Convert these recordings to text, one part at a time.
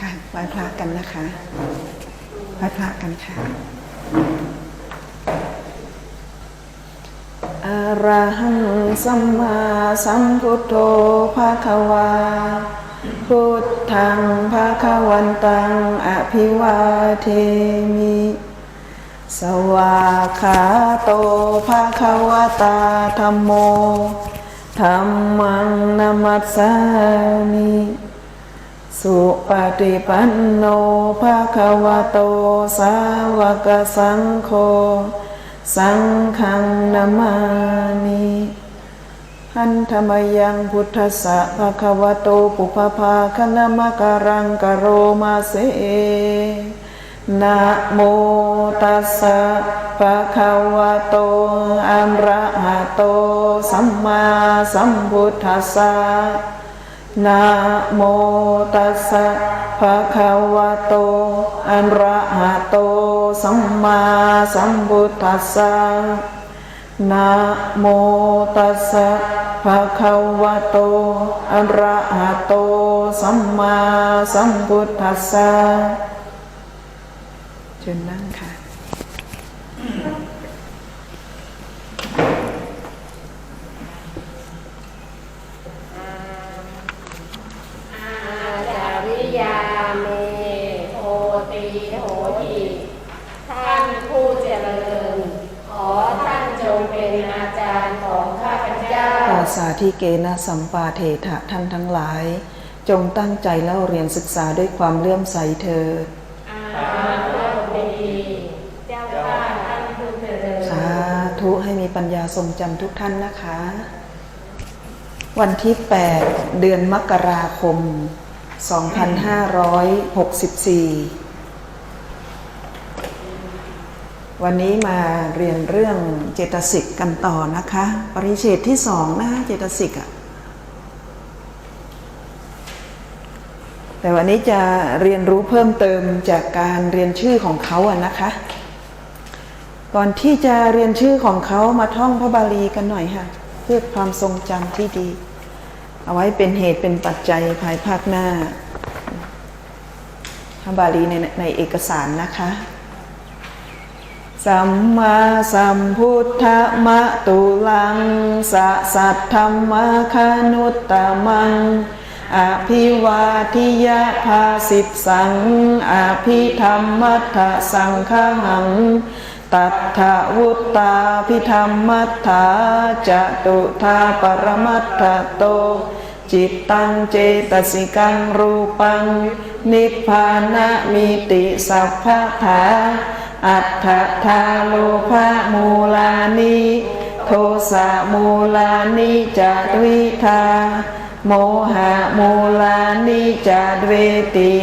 ค่ะไหว้พระกันนะคะไหว้พระกันค่ะอระหังสัมมาสัมพุทโธภาควา พุทธังภาควันตังอภิวาเทมิ สวาขาโตภาควตาธรรมโมธรรมังนามัสสามิ สุปฏิปันโนภาควโตสาวกสังโฆสังฆังนามามิหันธรรมยังพุทธสะภะควโตปุพพาคณมการังกโรมาเสนะโมตัสสะภะคะวะโตอะระหะโต สัมมาสัมพุทธัสสะ นะโมตัสสะภะคะวะโตอะระหะโตสัมมาสัมพุทธัสสะนะโมตัสสะภะคะวะโตอะระหะโตสัมมาสัมพุทธัสสะเชิญนั่งค่ะ อาจาริยาเมโหตีโหติท่านผู้เจริญ ขอท่านจงเป็นอาจารย์ของข้าพเจ้า ปา สาธิเกนะสัมปาเทถะท่านทั้งหลาย จงตั้งใจเล่าเรียนศึกษาด้วยความเลื่อมใสเถิดอาโลดีเจ้าข้าท่านผู้เจริญสาธุให้มีปัญญาทรงจำทุกท่านนะคะ วันที่ 8 เดือนมกราคม 2564 วันนี้มาเรียนเรื่องเจตสิกกันต่อนะคะ ปริเฉดที่สองนะคะเจตสิกอะแต่วันนี้จะเรียนรู้เพิ่มเติมจากการเรียนชื่อของเขาอะนะคะ ก่อนที่จะเรียนชื่อของเขามาท่องพระบาลีกันหน่อยค่ะ เพื่อความทรงจำที่ดี เอาไว้เป็นเหตุเป็นปัจจัยภายภาคหน้าพระบาลีในในเอกสารนะคะ สัมมาสัมพุทธมะตุลังสะสัทธรรมคานุตตมัง อภิวาทิยาภาสิบสัง อภิธรรมัทสังฆหัง ตัทธวุตตาพิธรรมัทธาจตุธาปรมัตถโต จิตตังเจตสิกังรูปัง นิพพานะมิติสัพพะทา อัฏฐทาโลภะมูลานิโทสะมูลานิจาตวิทา โมหะมูลานิจาดเวติ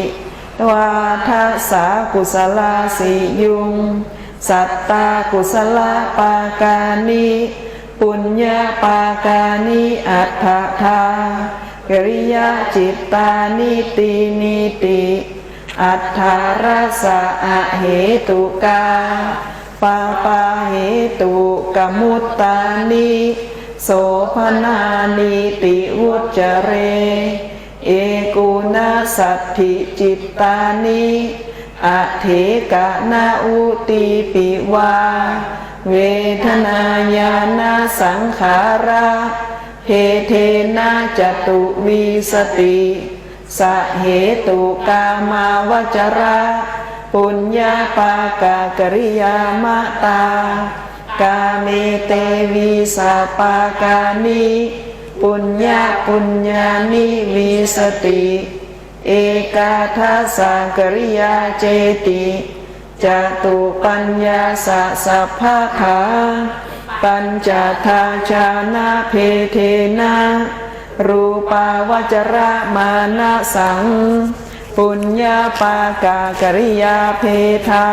วาทสสากุศลาสิยุง สัตตากุศลปากานิปุญญาปากานิอัฏฐทากริยาจิตตานิตินิติ อัฏฐารสะอเหตุกาปาปาเหตุกมุตตานิโสภนานิติวุจเร เอกุณาสัตถิจิตตานิอะเถกะนาอุติปิวา เวทนายานาสังขาราเพเทนาจตุวีสติ สเหตุกามาวจระปุญญาปากากริยามะตา กาเมเตวีสาปากานิปุญญาปุญญานิวีสติ เอกาทัสกริยาเจติจตุปัญญาสะสัพพะขาปัญจทาชานาเพเทนา รูปาวจระมานะสัง ปุญญาปากากริยาเพทา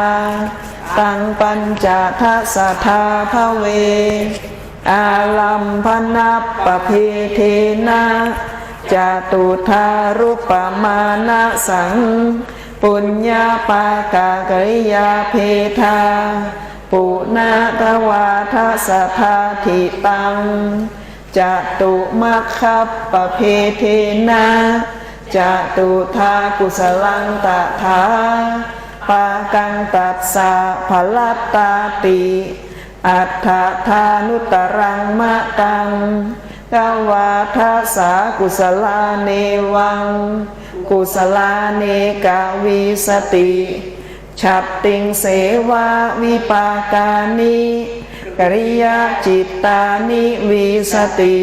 ตังปัญจทัสสะทาภเว อาลัมพนัปปะเพเทนะจตุธารุปมานะสัง ปุญญาปากากริยาเพทา ปุนาทวาทสะทาทิตัง จตุมัคคัปปะเพเทนะจตุธากุสลังตถาปากังตัสสะภลัตตาติอัฏฐธานุตรังมะตังกวาทัสสากุสลาเนวัง กุสลาเนกาวิสติ ฉัตติงเสวาวิปากานิ กริยาจิตตานิวิสติ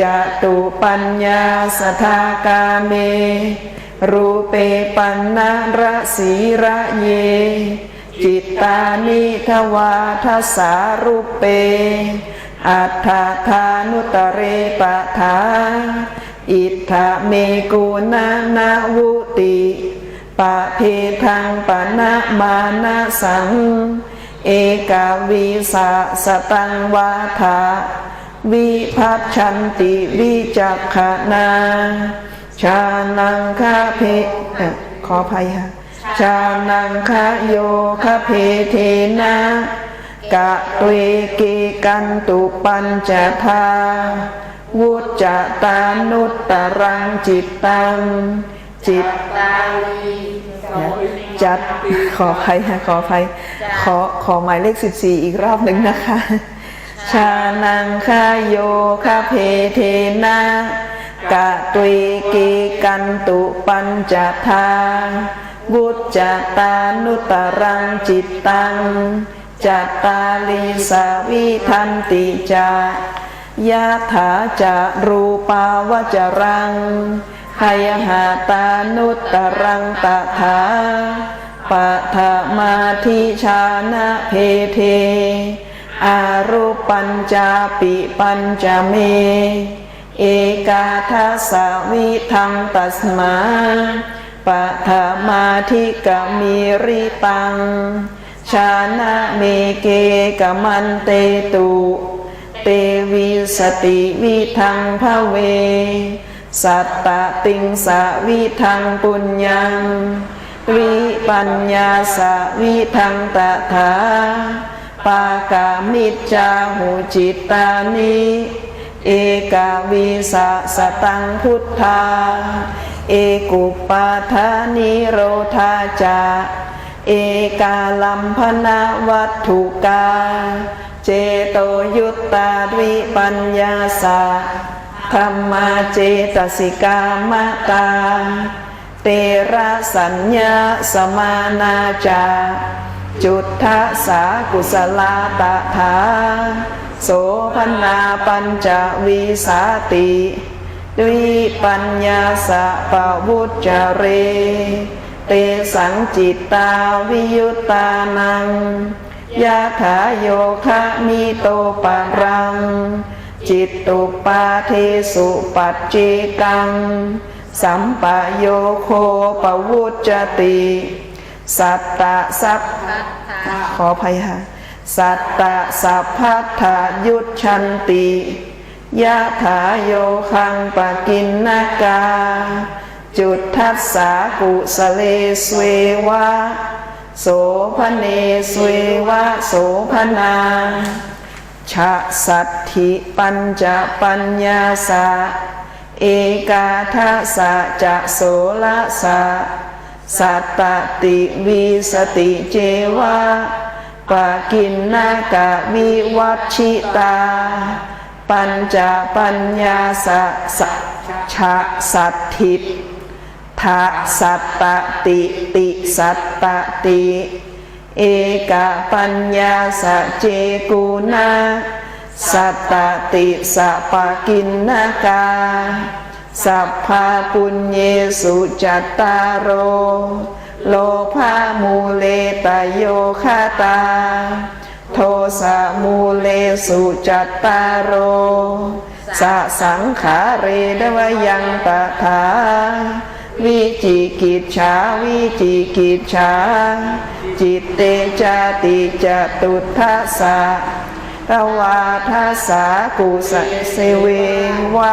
จตุปัญญาสทากาเม รูเปปันนระสีระเย จิตตานิทวาทสารุเป อัฏฐธานุตเรปะทาอิทธเมกุณานาวุติปะเพทังปนะมานะสัง เอกาวิสาสตังวาทาวิพัชชันติวิจักขณาชานังคาเพอขออภัยค่ะชานังคโยคเพเทนะกะเตวเกกันตุปัญจทาวุจจตานุตตรังจิตตังจิตตาลีโส จัดขออภัยค่ะขออภัยขอขอหมายเลข 14 อีกรอบหนึ่งนะคะ ชานังคาโยคาเพเทนะกะตุยกีกันตุปัญจทาวุจจตานุตรังจิตตังจัตตาลีสาวิทันติจายาถาจะรูปาวจรัง หายหาตานุตตรังตถาปะทะมาทิชานะเพเท อารูปัญจาปิปัญจเม เอกาทัสวิทังตัสมาปะทะมาทิกมีริตัง ชานะเมเกกมันเตตุ เตวิสติวิทังพะเว สัตตติงสาวิทังปุญญัง วิปัญญาสาวิทังตถาปากามิจจาหูจิตตานิเอกาวิสะสตังพุทธา เอกุปาทานิโรธาจา เอกาลัมพนาวัตถุกา เจโตยุตตาวิปัญญาสา ธรรมาเจตสิกามตา เตระสัญญาสมานาจา จุทธสากุสลาตถาโสพนาปัญจวิสาติดวิปัญญาสะปะวุจเร เตสังจิตตาวิยุตานังยาถาโยคะมิโตปะรัง จิตตุปาเทสุปัจเจกัง สัมปโยโคปวุจจติ สัตตะสัพพัทธาขออภัยค่ะสัตตะสัพพัทธายุชันติยะถาโยคังปะกินนากา จุดทัสสากุสเลสเววะโสพเนสเววะโสพนา ชะสัตถิปัญจปัญญาสะเอกาทัสสะจะโสละสะสัตตติวิสติเจวะปะกินนากะวิวัชิตา ปัญจปัญญาสะสะชะสัตถิทะสัตตติติสัตตติ เอกปัญญาสะเจกุณาสัตตติสะปกินนากา สัพพาปุญเยสุจัตตารโร โลภามูเลตโยคาตา โทสะมูเลสุจัตตารโรสะสังขาเรดวยังตถา วิจิกิจฉาวิจิกิจฉาจิตเตจาติจตุทัสสะตวาทัสสากุสเสเววะ